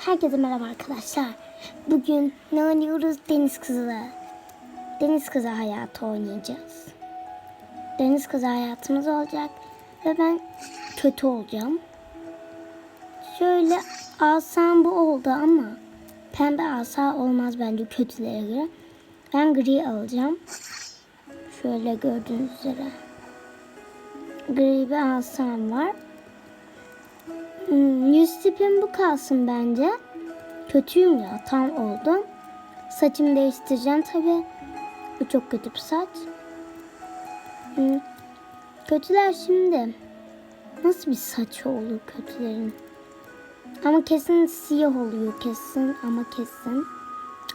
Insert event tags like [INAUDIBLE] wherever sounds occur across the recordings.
Herkese merhaba arkadaşlar. Bugün ne oynuyoruz? Deniz kızı. Deniz kızı hayatı oynayacağız. Deniz kızı hayatımız olacak. Ve ben kötü olacağım. Şöyle asam bu oldu ama pembe asa olmaz bence kötülere göre. Ben gri alacağım. Şöyle gördüğünüz üzere. Gri bir asam var. Hmm, yüz tipim bu kalsın bence. Kötüyüm ya tam oldum. Saçımı değiştireceğim tabi. Bu çok kötü bir saç. Hmm, Kötüler şimdi. Nasıl bir saç olur kötülerin? Ama kesin siyah oluyor kesin ama kesin.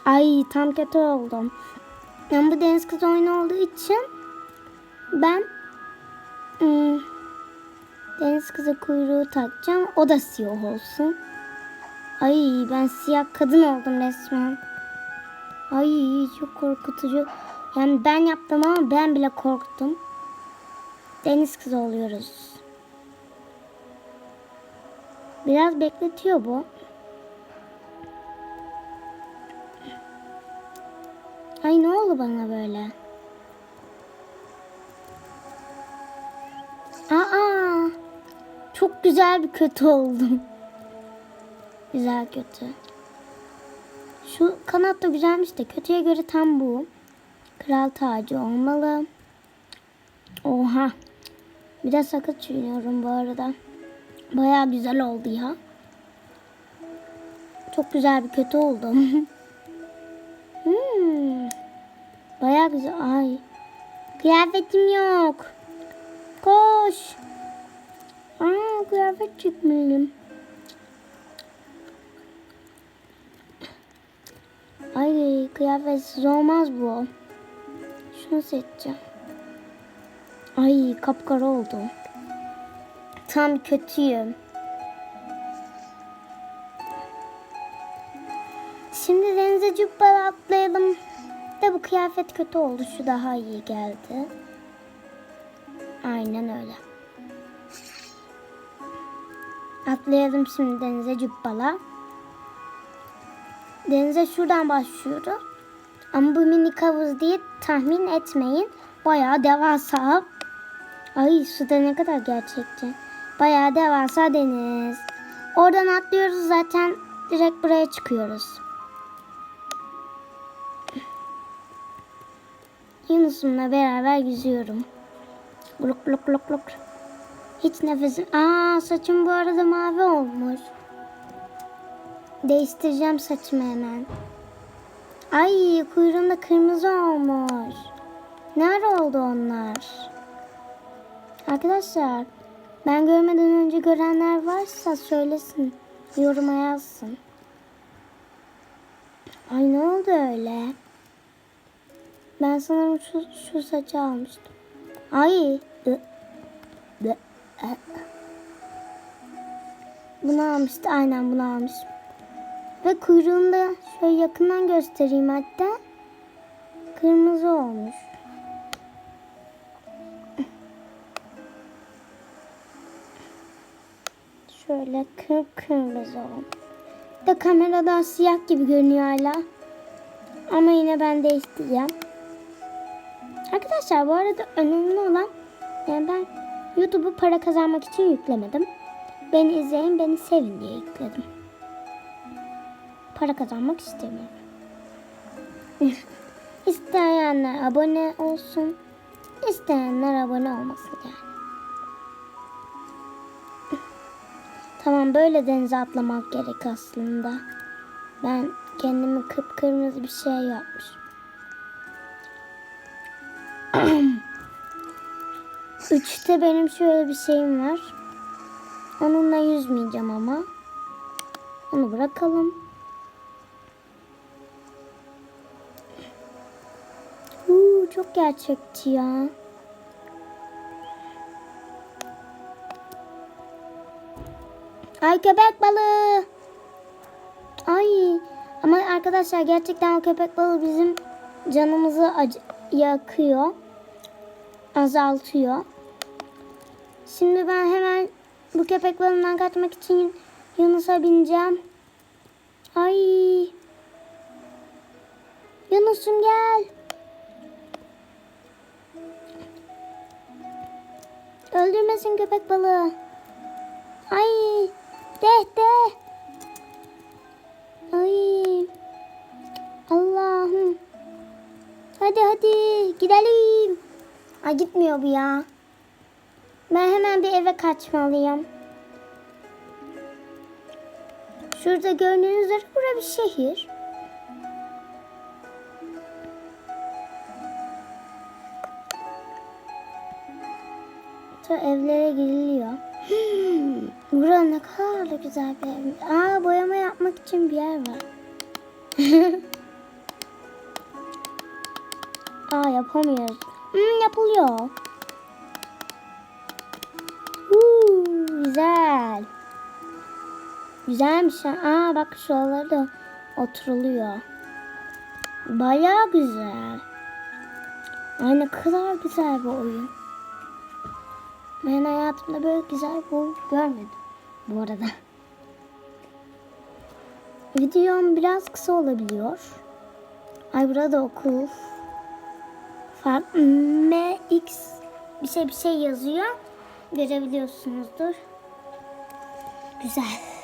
Ay tam kötü oldum. Yani bu deniz kızı oyunu olduğu için ben hmm, Deniz kızı kuyruğu takacağım. O da siyah olsun. Ay ben siyah kadın oldum resmen. Ay çok korkutucu. Yani ben yaptım ama ben bile korktum. Deniz kızı oluyoruz. Biraz bekletiyor bu. Ay ne oldu bana böyle? Aa! Çok güzel bir kötü oldum. Güzel kötü. Şu kanat da güzelmiş de kötüye göre tam bu. Kral tacı olmalı. Oha. Bir de sakız çiğniyorum bu arada. Baya güzel oldu ya. Çok güzel bir kötü oldum. [LAUGHS] hmm. Baya güzel. Ay. Kıyafetim yok. Koş. Aa, kıyafet çıkmalıyım. Ay kıyafetsiz olmaz bu. Şunu seçeceğim. Ay kapkara oldu. Tam kötüyüm. Şimdi denize cübbala atlayalım. De bu kıyafet kötü oldu. Şu daha iyi geldi. Aynen öyle. Atlayalım şimdi denize cübbala. Denize şuradan başlıyoruz. Ama bu minik havuz diye tahmin etmeyin. Bayağı devasa. Ay suda ne kadar gerçekçi. Bayağı devasa deniz. Oradan atlıyoruz zaten direkt buraya çıkıyoruz. Yunus'umla beraber yüzüyorum. Gluk gluk gluk gluk. Hiç nefesim... Aa saçım bu arada mavi olmuş. Değiştireceğim saçımı hemen. Ay kuyruğumda kırmızı olmuş. Nerede oldu onlar? Arkadaşlar ben görmeden önce görenler varsa söylesin. Yoruma yazsın. Ay ne oldu öyle? Ben sanırım şu, şu saçı almıştım. Ay. ı. Bunu almıştı. Aynen bunu almış. Ve kuyruğunu da şöyle yakından göstereyim hatta. Kırmızı olmuş. Şöyle kıpkırmızı olmuş. Da kameradan siyah gibi görünüyor hala. Ama yine ben değiştireceğim. Arkadaşlar bu arada önemli olan yani ben YouTube'u para kazanmak için yüklemedim. Beni izleyin, beni sevin diye yükledim. Para kazanmak istemiyorum. [LAUGHS] İsteyenler abone olsun. İsteyenler abone olmasın yani. [LAUGHS] Tamam böyle denize atlamak gerek aslında. Ben kendimi kıpkırmızı bir şey yapmışım. Üçte benim şöyle bir şeyim var. Onunla yüzmeyeceğim ama. Onu bırakalım. Uuu çok gerçekçi ya. Ay köpek balığı. Ay ama arkadaşlar gerçekten o köpek balığı bizim canımızı yakıyor. Azaltıyor. Şimdi ben hemen bu köpek balığından kaçmak için Yunus'a bineceğim. Ay. Yunus'um gel. Öldürmesin köpek balığı. Ay. De de. Ay. Allah'ım. Hadi hadi gidelim. Ay gitmiyor bu ya. Ben hemen bir eve kaçmalıyım. Şurada gördüğünüz üzere bura bir şehir. Şu evlere giriliyor. Hmm, Bura ne kadar da güzel bir ev. Aa boyama yapmak için bir yer var. [LAUGHS] Aa yapamıyoruz. Hmm, yapılıyor. Güzelmiş ha. Aa bak şuraları da oturuluyor. Baya güzel. Ay ne kadar güzel bir oyun. Ben hayatımda böyle güzel bir oyun görmedim bu arada. [LAUGHS] Videom biraz kısa olabiliyor. Ay burada okul. Fark MX bir şey bir şey yazıyor. Görebiliyorsunuzdur. Güzel.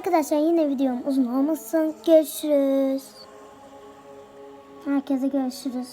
Arkadaşlar yine videom uzun olmasın. Görüşürüz. Herkese görüşürüz.